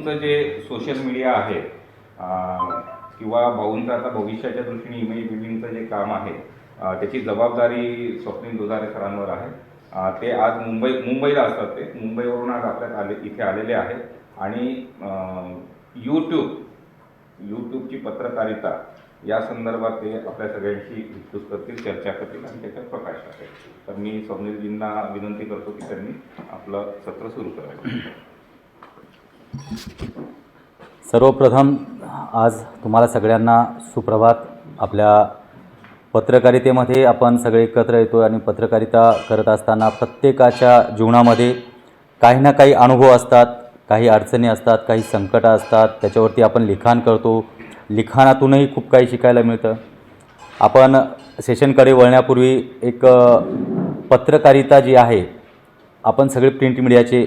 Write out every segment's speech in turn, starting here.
तुमचं जे social media आहे किंवा भाऊंचं आता भविष्याच्या दृष्टीने इमेज बिल्डिंगचं जे काम आहे त्याची जबाबदारी स्वप्नील दुधारे सरांवर आहे. ते आज मुंबई मुंबईला असतात ते. मुंबईवरून आज आपल्यात आले इथे आलेले आहेत. आणि यूट्यूब यूट्यूबची पत्रकारिता या संदर्भात ते आपल्या सगळ्यांशी डिस्कस करतील चर्चा करतील आणि त्याच्यात प्रकाश टाकेल. तर मी स्वप्नीलजींना विनंती करतो की त्यांनी आपलं सत्र सुरू करावं. सर्वप्रथम आज तुम्हाला सगळ्यांना सुप्रभात. आपल्या पत्रकारितेमध्ये आपण सगळे एकत्र येतो आणि पत्रकारिता करत असताना प्रत्येकाच्या जीवनामध्ये काही ना काही अनुभव असतात काही अडचणी असतात काही संकटं असतात. त्याच्यावरती आपण लिखाण करतो. लिखाणातूनही खूप काही शिकायला मिळतं. आपण सेशनकडे वळण्यापूर्वी एक पत्रकारिता जी आहे आपण सगळे प्रिंट मीडियाचे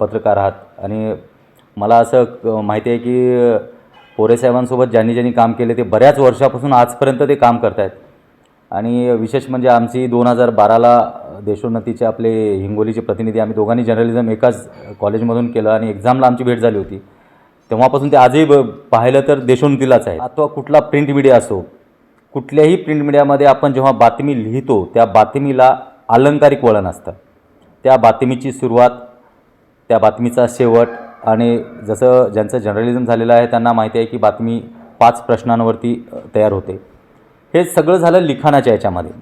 पत्रकार आहात. आणि मला असं माहिती आहे की पोरेसाहेबांसोबत ज्यांनी ज्यांनी काम केले ते बऱ्याच वर्षापासून आजपर्यंत ते काम करत आहेत आणि विशेष म्हणजे आमची दोन हजार बाराला देशोन्नतीचे आपले हिंगोलीचे प्रतिनिधी आम्ही दोघांनी जर्नलिझम एकाच कॉलेजमधून केलं आणि एक्झामला आमची भेट झाली होती. तेव्हापासून ते आजही ब पाहिलं तर देशोन्नतीलाच आहे. अथवा कुठला प्रिंट मीडिया असो कुठल्याही प्रिंट मीडियामध्ये आपण जेव्हा बातमी लिहितो त्या बातमीला अलंकारिक वळण असतं. त्या बातमीची सुरुवात त्या बातमीचा शेवट आणि जसं ज्यांचं जर्नलिझम झालेलं आहे त्यांना माहिती आहे की बातमी पाच प्रश्नांवरती तयार होते. हे सगळं झालं लिखाणाच्या याच्यामध्ये.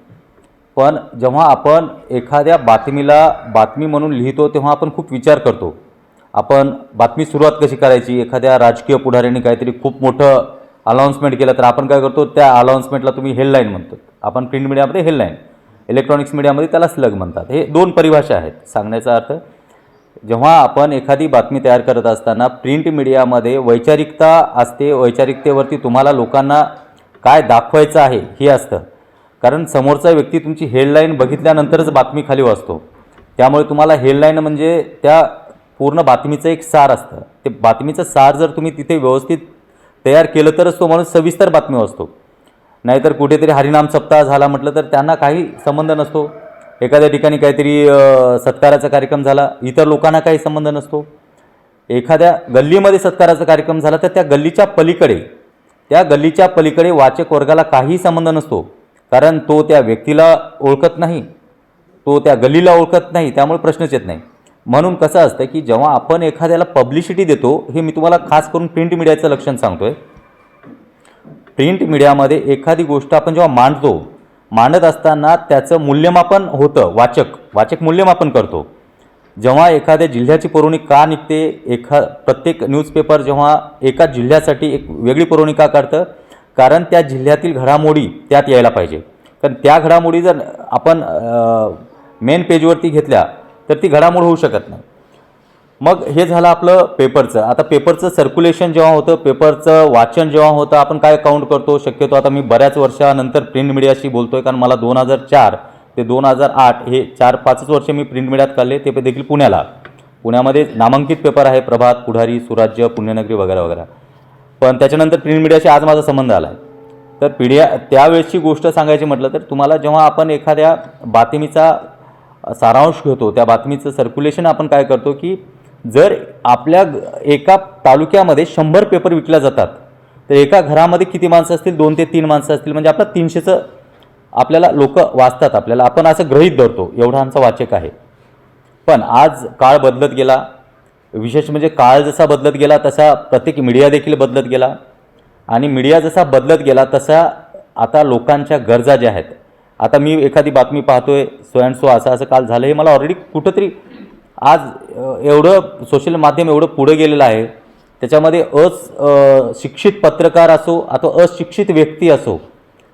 पण जेव्हा आपण एखाद्या बातमीला बातमी म्हणून लिहितो तेव्हा आपण खूप विचार करतो. आपण बातमी सुरुवात कशी करायची? एखाद्या राजकीय पुढाऱ्यांनी काहीतरी खूप मोठं अनाऊन्समेंट केलं तर आपण काय करतो? त्या अनाऊन्समेंटला तुम्ही हेडलाईन म्हणतो. आपण प्रिंट मीडियामध्ये हेडलाईन इलेक्ट्रॉनिक्स मीडियामध्ये त्याला स्लग म्हणतात. हे दोन परिभाषा आहेत सांगण्याचा अर्थ जेव्हा आपण एखादी बातमी तयार करत असताना प्रिंट मीडियामध्ये वैचारिकता असते वैचारिकतेवरती तुम्हाला लोकांना काय दाखवायचं आहे हे असतं. कारण समोरचा व्यक्ती तुमची हेडलाईन बघितल्यानंतरच बातमी खाली वाचतो. त्यामुळे तुम्हाला हेडलाईन म्हणजे त्या पूर्ण बातमीचं एक सार असतं. ते बातमीचं सार जर तुम्ही तिथे व्यवस्थित तयार केलं तरच तो माणूस सविस्तर बातमी वाचतो. नाहीतर कुठेतरी हरिनाम सप्ताह झाला म्हटलं तर त्यांना काही संबंध नसतो. एखाद्या ठिकाणी काहीतरी सत्काराचा कार्यक्रम झाला इतर लोकांना काही संबंध नसतो. एखाद्या गल्लीमध्ये सत्काराचा कार्यक्रम झाला तर त्या गल्लीच्या पलीकडे त्या गल्लीच्या पलीकडे वाचक वर्गाला काहीही संबंध नसतो. कारण तो त्या व्यक्तीला ओळखत नाही तो त्या गल्लीला ओळखत नाही त्यामुळे प्रश्नच येत नाही. म्हणून कसं असतं की जेव्हा आपण एखाद्याला पब्लिसिटी देतो हे मी तुम्हाला खास करून प्रिंट मीडियाचं लक्षण सांगतोय. प्रिंट मीडियामध्ये एखादी गोष्ट आपण जेव्हा मांडतो मांडत असताना त्याचं मूल्यमापन होतं वाचक. वाचक मूल्यमापन करतो. जेव्हा एखाद्या जिल्ह्याची पुरवणी का निघते एखा प्रत्येक न्यूजपेपर जेव्हा एका जिल्ह्यासाठी एक वेगळी पुरवणी का काढतं? कारण त्या जिल्ह्यातील घडामोडी त्यात यायला पाहिजे. कारण त्या घडामोडी जर आपण मेन पेजवरती घेतल्या तर ती घडामोड होऊ शकत नाही. मग हे झालं आपलं पेपरचं आता पेपरचं सर्क्युलेशन जेव्हा होतं पेपरचं वाचन जेव्हा होतं आपण काय काउंट करतो? शक्यतो आता मी बऱ्याच वर्षानंतर प्रिंट मीडियाशी बोलतोय कारण मला दोन हजार चार ते दोन हजार आठ हे चार पाचच वर्ष मी प्रिंट मीडियात काढले ते देखील पुण्याला. पुण्यामध्ये नामांकित पेपर आहे प्रभात पुढारी सुराज्य पुण्यनगरी वगैरे वगैरे. पण त्याच्यानंतर प्रिंट मीडियाशी आज माझा संबंध आला आहे तर पिढ्या त्यावेळेसची गोष्ट सांगायची म्हटलं तर तुम्हाला जेव्हा आपण एखाद्या बातमीचा सारांश घेतो त्या बातमीचं सर्क्युलेशन आपण काय करतो की जर आपल्या एका तालुक्यामध्ये शंभर पेपर विकल्या जातात तर एका घरामध्ये किती माणसं असतील? दोन ते तीन माणसं असतील. म्हणजे आपलं तीनशेचं आपल्याला लोक वाचतात. आपल्याला आपण असं ग्रहीत धरतो. एवढा आमचा वाचक आहे. पण आज काळ बदलत गेला. विशेष म्हणजे काळ जसा बदलत गेला तसा प्रत्येक मीडिया देखील बदलत गेला. आणि मीडिया जसा बदलत गेला तसा आता लोकांच्या गरजा ज्या आहेत आता मी एखादी बातमी पाहतोय सो अँड सो असं असं काल झालं हे मला ऑलरेडी कुठंतरी आज एवढं सोशल माध्यम एवढं पुढं गेलेलं आहे त्याच्यामध्ये अस शिक्षित पत्रकार असो अथवा अशिक्षित व्यक्ती असो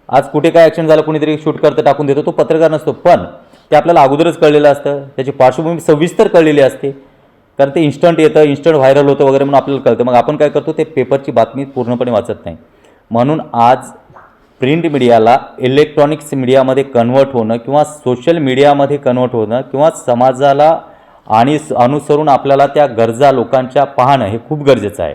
आज कुठे काय ॲक्शन झालं कुणीतरी शूट करतं टाकून देतो तो पत्रकार नसतो. पण ते आपल्याला अगोदरच कळलेलं असतं त्याची पार्श्वभूमी सविस्तर कळलेली असते कारण ते इन्स्टंट येतं इन्स्टंट व्हायरल होतं वगैरे म्हणून आपल्याला कळतं. मग आपण काय करतो ते पेपरची बातमी पूर्णपणे वाचत नाही. म्हणून आज प्रिंट मीडियाला इलेक्ट्रॉनिक्स मीडियामध्ये कन्वर्ट होणं किंवा सोशल मीडियामध्ये कन्वर्ट होणं किंवा समाजाला आणि स- अनुसरून आपल्याला त्या गरजा लोकांच्या पाहणं हे खूप गरजेचं आहे.